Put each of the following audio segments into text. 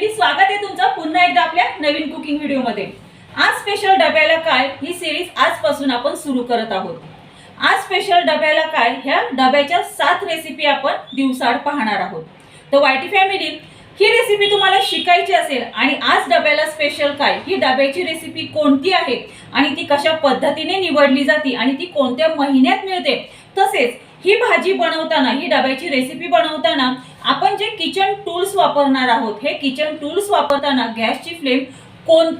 Family स्वागत आहे तुमचं पुन्हा एकदा आपल्या नवीन कुकिंग व्हिडिओमध्ये आज स्पेशल डब्याला काय ही सिरीज आजपासून आपण सुरू करत आहोत. आज स्पेशल डब्याला काय ह्या डब्याच्या सात रेसिपी आपण दिवसाआड पाहणार आहोत. तर वायटी फॅमिली ही रेसिपी तुम्हाला शिकायची असेल आणि आज डब्याला स्पेशल काय ही डब्याची रेसिपी कोणती आहे आणि ती कशा पद्धतीने निवडली जाते आणि ती कोणत्या महिन्यात मिळते. तसेच ही भाजी बनवताना ही डब्याची रेसिपी बनवताना आपण जे किचन टूल्स वापरणार आहोत हे किचन टूल्स वापरताना गॅसची फ्लेम कोण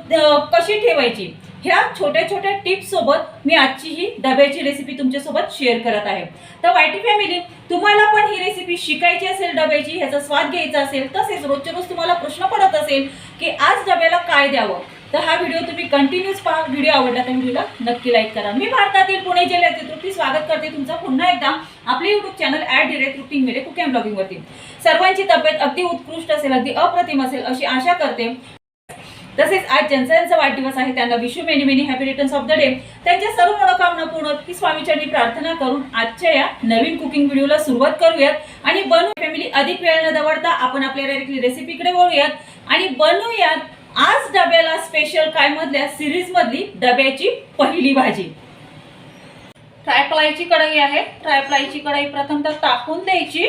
कशी ठेवायची? ह्या छोट्या छोट्या टिप्स सोबत मी आजची ही डब्याची रेसिपी तुमच्यासोबत शेअर करत आहे. तर वायटी फॅमिली तुम्हाला पण ही रेसिपी शिकायची असेल डब्याची ह्याचा स्वाद घ्यायचा असेल तसेच रोजच्या रोज तुम्हाला प्रश्न पडत असेल की आज डब्याला काय द्यावं? तर हा व्हिडिओ तुम्ही कंटिन्यूस पहा. व्हिडिओ आवडला तर व्हिडिओला नक्की लाईक करा. मी भारतातील पुणे जिल्ह्यातील तृप्ती स्वागत करते तुमचं पुन्हा एकदा. आपले युट्यूब चॅनल ॲड डिरेक्ट तृप्ती मिळे कुक ब्लॉगिंगवरती सर्वांची तब्येत अगदी उत्कृष्ट असेल अगदी अप्रतिम असेल अशी आशा करते. तसेच आज ज्यांचा वाढदिवस आहे. त्यांना विश्व many many happy returns of the day त्यांच्या सर्व मनोकामना पूर्ण की स्वामीचरणी प्रार्थना करून आजच्या या नवीन कुकिंग व्हिडिओला सुरुवात करूयात. आणि बनू फॅमिली अधिक वेळ न दवडता आपण आपल्या डायरेक्टली रेसिपीकडे वळूयात. आणि बनवूयात आज डब्याला स्पेशल काय मधल्या सिरीज मधली डब्याची पहिली भाजी. ट्रायप्लायची कढई आहे. ट्रायप्लायची कढई प्रथमतः तापून द्यायची.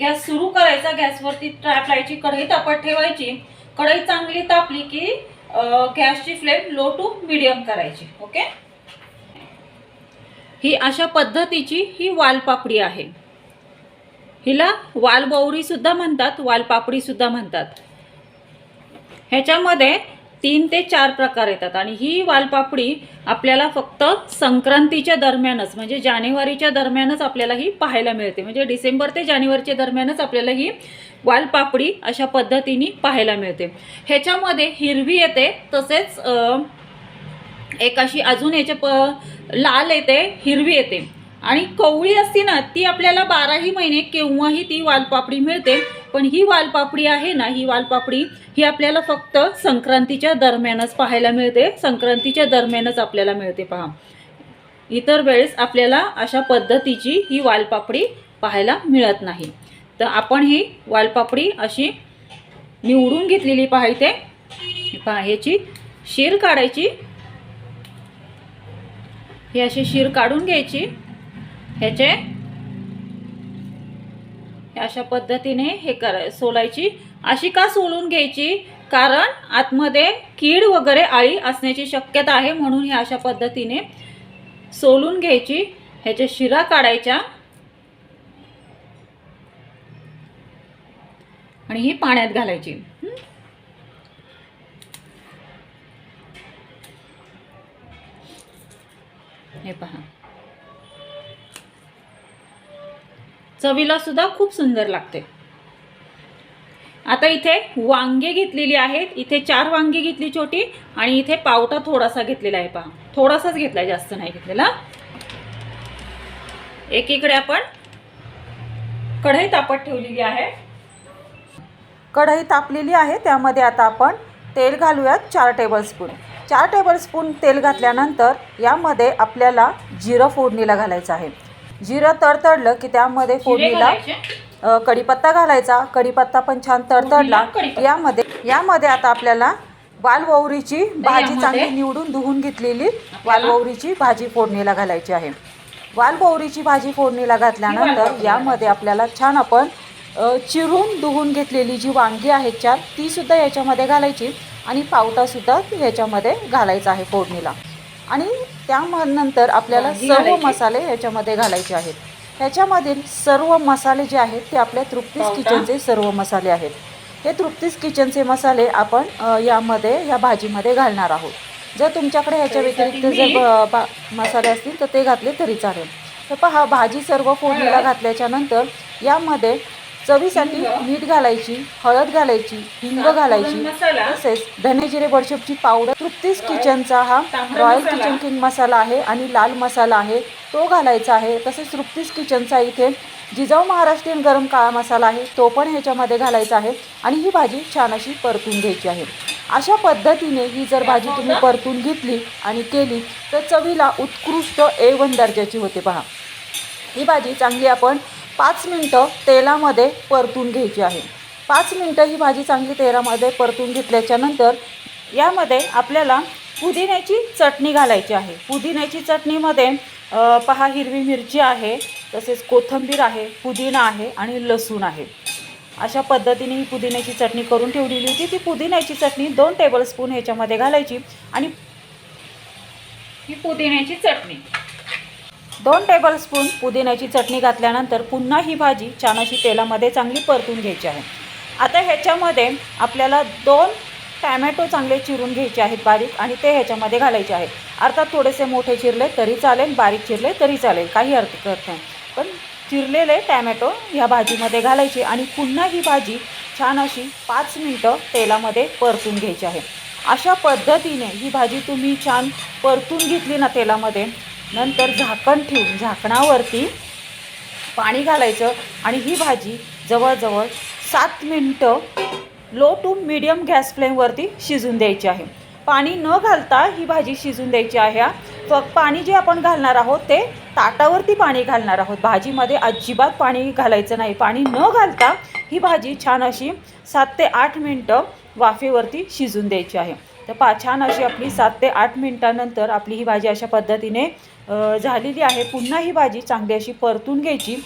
गॅस सुरू करायचा. गॅसवरती ट्रायप्लायची कढई तापत ठेवायची. कढई चांगली तापली की गॅसची फ्लेम लो टू मिडियम करायची. ओके ही अशा पद्धतीची ही वालपापडी आहे. हिला वालबौरी सुद्धा म्हणतात वालपापडी सुद्धा म्हणतात. ह्याच्यामध्ये तीन ते चार प्रकार येतात. आणि ही वालपापडी आपल्याला फक्त संक्रांतीच्या दरम्यानच म्हणजे जानेवारीच्या दरम्यानच आपल्याला ही पाहायला मिळते. म्हणजे डिसेंबर ते जानेवारीच्या दरम्यानच आपल्याला ही वालपापडी अशा पद्धतीने पाहायला मिळते. ह्याच्यामध्ये हिरवी येते तसेच एक अशी अजून याच्या प लाल येते हिरवी येते. आणि कवळी असती ना ती आपल्याला बाराही महिने केव्हाही ती वालपापडी मिळते. पण ही वालपापडी आहे ना ही वालपापडी ही आपल्याला फक्त संक्रांतीच्या दरम्यानच पाहायला मिळते. संक्रांतीच्या दरम्यानच आपल्याला मिळते पहा. इतर वेळेस आपल्याला अशा पद्धतीची ही वालपापडी पाहायला मिळत नाही. तर आपण ही वालपापडी अशी निवडून घेतलेली पाहिजे पहा ह्याची शीर काढायची. ही अशी शीर काढून घ्यायची. ह्याचे? हे अशा पद्धतीने हे करा सोलायची. अशी का सोलून घ्यायची? कारण आतमध्ये कीड वगैरे आळी असण्याची शक्यता आहे म्हणून ही अशा पद्धतीने सोलून घ्यायची. ह्याच्या शिरा काढायच्या. आणि ही पाण्यात घालायची. हे पहा. चवीला सुद्धा खूप सुंदर लागते. आता इथे वांगे घेतलेली आहेत. इथे चार वांगी घेतली छोटी आणि इथे पावटा थोडासा घेतलेला आहे पहा. थोडासाच घेतला जास्त नाही घेतलेला. एकीकडे आपण कढई तापत ठेवलेली आहे. कढई तापलेली आहे. त्यामध्ये आता आपण तेल घालूयात चार टेबलस्पून चार टेबलस्पून तेल घातल्यानंतर यामध्ये आपल्याला जिरं फोडणीला घालायचं आहे. जिरं तडतडलं की त्यामध्ये फोडणीला कढीपत्ता घालायचा. कढीपत्ता पण छान तडतडला. यामध्ये यामध्ये आता आपल्याला वालवौरीची भाजी चांगली निवडून धुवून घेतलेली वालवौरीची भाजी फोडणीला घालायची आहे. वालबौरीची भाजी फोडणीला घातल्यानंतर यामध्ये आपल्याला छान आपण चिरून धुवून घेतलेली जी वांगी आहेत चार ती सुद्धा याच्यामध्ये घालायची आणि पावटा सुद्धा ह्याच्यामध्ये घालायचा आहे फोडणीला. आणि त्यानंतर आपल्याला सर्व. मसाले ह्याच्यामध्ये घालायचे आहेत ह्याच्यामधील सर्व मसाले जे आहेत ते आपल्या तृप्तीस. किचनचे सर्व मसाले आहेत हे तृप्तीस किचनचे मसाले आपण यामध्ये या भाजीमध्ये घालणार आहोत जर तुमच्याकडे ह्याच्या व्यतिरिक्त जर. ब- बा- मसाले असतील तर ते घातले तरी चालेल तर पहा भाजी सर्व फोडणीला घातल्याच्या नंतर यामध्ये चवीसाठी मीठ घालायची हळद घालायची हिंग घालायची. तसेच धने जिरे बडशेपची पावडर. तृप्तीस किचनचा हा रॉयल. किचन किंग मसाला आहे आणि लाल मसाला आहे. तो घालायचा आहे. तसेच तृप्तीस किचनचा इथे जिजाऊ महाराष्ट्रीयन गरम काळा मसाला आहे. तो पण ह्याच्यामध्ये घालायचा आहे आणि ही भाजी छान अशी परतून घ्यायची आहे. अशा पद्धतीने ही जर भाजी तुम्ही परतून घेतली आणि केली तर चवीला उत्कृष्ट ए वन दर्जाची होते पहा. ही भाजी चांगली आपण पाच मिनटं तेलामध्ये परतून घ्यायची आहे. पाच मिनटं ही भाजी चांगली तेलामध्ये परतून घेतल्याच्या नंतर यामध्ये आपल्याला पुदिन्याची चटणी घालायची आहे. पुदिन्याची चटणीमध्ये पहा हिरवी मिरची आहे तसेच कोथिंबीर आहे पुदिना आहे आणि लसूण आहे. अशा पद्धतीने ही पुदिन्याची चटणी करून ठेवलेली होती. ती पुदिन्याची चटणी दोन टेबलस्पून ह्याच्यामध्ये घालायची आणि ही पुदिन्याची चटणी. दोन टेबलस्पून पुदिन्याची चटणी घातल्यानंतर पुन्हा ही भाजी छान अशी तेलामध्ये चांगली परतून घ्यायची आहे. आता ह्याच्यामध्ये आपल्याला दोन टॅमॅटो चांगले चिरून घ्यायचे आहेत बारीक आणि ते ह्याच्यामध्ये घालायचे आहे अर्थात थोडेसे मोठे चिरले तरी चालेल बारीक चिरले तरी चालेल काही अर्थ करत नाही. पण चिरलेले टॅमॅटो ह्या भाजीमध्ये घालायचे आणि पुन्हा ही भाजी छान अशी पाच मिनटं तेलामध्ये परतून घ्यायची आहे. अशा पद्धतीने ही भाजी तुम्ही छान परतून घेतली ना तेलामध्ये नंतर झाकण ठेवून झाकणावरती पाणी घालायचं आणि ही भाजी जवळजवळ सात मिनटं लो टू मिडियम गॅस फ्लेमवरती शिजून द्यायची आहे. पाणी न घालता ही भाजी शिजून द्यायची आहे. फक्त पाणी जे आपण घालणार आहोत ते ताटावरती पाणी घालणार आहोत. भाजीमध्ये अजिबात पाणी घालायचं नाही. पाणी न घालता ही भाजी छान अशी सात ते आठ मिनटं वाफेवरती शिजून द्यायची आहे. तर पा छान अशी आपली सात ते आठ मिनटानंतर आपली ही भाजी अशा पद्धतीने झालेली आहे. पुन्हा ही भाजी चांगली अशी परतून घ्यायची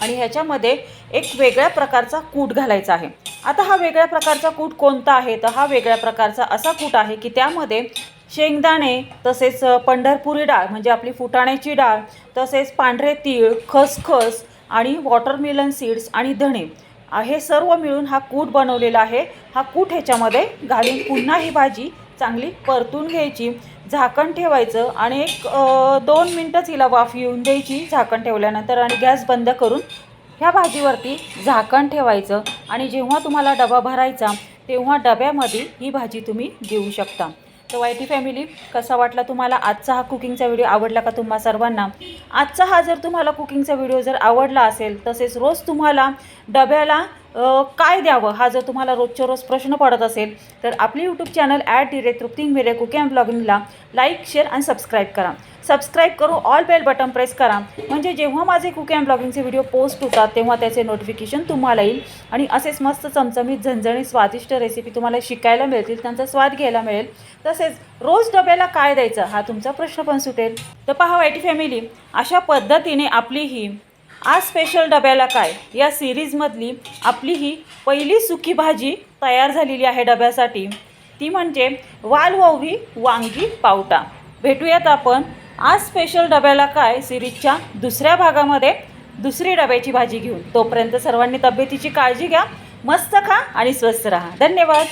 आणि ह्याच्यामध्ये एक वेगळ्या प्रकारचा कूट घालायचा आहे. आता हा वेगळ्या प्रकारचा कूट कोणता आहे? तर हा वेगळ्या प्रकारचा असा कूट आहे की त्यामध्ये शेंगदाणे तसेच पंढरपुरी डाळ म्हणजे आपली फुटाण्याची डाळ तसेच पांढरे तीळ खसखस आणि वॉटरमेलन सीड्स आणि धणे. हे सर्व मिळून हा कूट बनवलेला आहे. हा कूट ह्याच्यामध्ये घालून पुन्हा ही भाजी चांगली परतून घ्यायची. झाकण ठेवायचं आणि एक दोन मिनटंच हिला वाफ येऊन द्यायची झाकण ठेवल्यानंतर आणि गॅस बंद करून ह्या भाजीवरती झाकण ठेवायचं आणि जेव्हा तुम्हाला डबा भरायचा तेव्हा डब्यामध्ये ही भाजी तुम्ही देऊ शकता. तर वाय टी फॅमिली कसा वाटला तुम्हाला आजचा हा कुकिंगचा व्हिडिओ? आवडला का तुम्हा सर्वांना? आजचा हा जर तुम्हाला कुकिंगचा व्हिडिओ जर आवडला असेल तसेच रोज तुम्हाला डब्याला काय द्यावं? हा जर तुम्हाला रोजच्या रोज प्रश्न पडत असेल तर आपली यूट्यूब चॅनल ॲट डी रेट तृप्तिंग मिरे कुकिंग अँड ब्लॉगिंगला लाईक शेअर आणि सबस्क्राईब करा. सबस्क्राईब करून ऑल बेल बटन प्रेस करा. म्हणजे जेव्हा माझे कुकिंग अँड ब्लॉगिंगचे व्हिडिओ पोस्ट होतात तेव्हा त्याचे नोटिफिकेशन तुम्हाला येईल. आणि असेच मस्त चमचमीत झणझणीत स्वादिष्ट रेसिपी तुम्हाला शिकायला मिळतील त्यांचा स्वाद घ्यायला मिळेल. तसेच रोज डब्याला काय द्यायचं हा तुमचा प्रश्न पण सुटेल. तर पहा वाईटी फॅमिली अशा पद्धतीने आपली ही आज स्पेशल डब्याला काय? या सिरीजमधली आपली ही पहिली सुकी भाजी तयार झालेली आहे डब्यासाठी. ती म्हणजे वालववी वांगी पावटा. भेटूयात आपण आज स्पेशल डब्याला काय? सिरीजच्या दुसऱ्या भागामध्ये दुसरी डब्याची भाजी घेऊन. तोपर्यंत सर्वांनी तब्येतीची काळजी घ्या मस्त खा आणि स्वस्त राहा. धन्यवाद.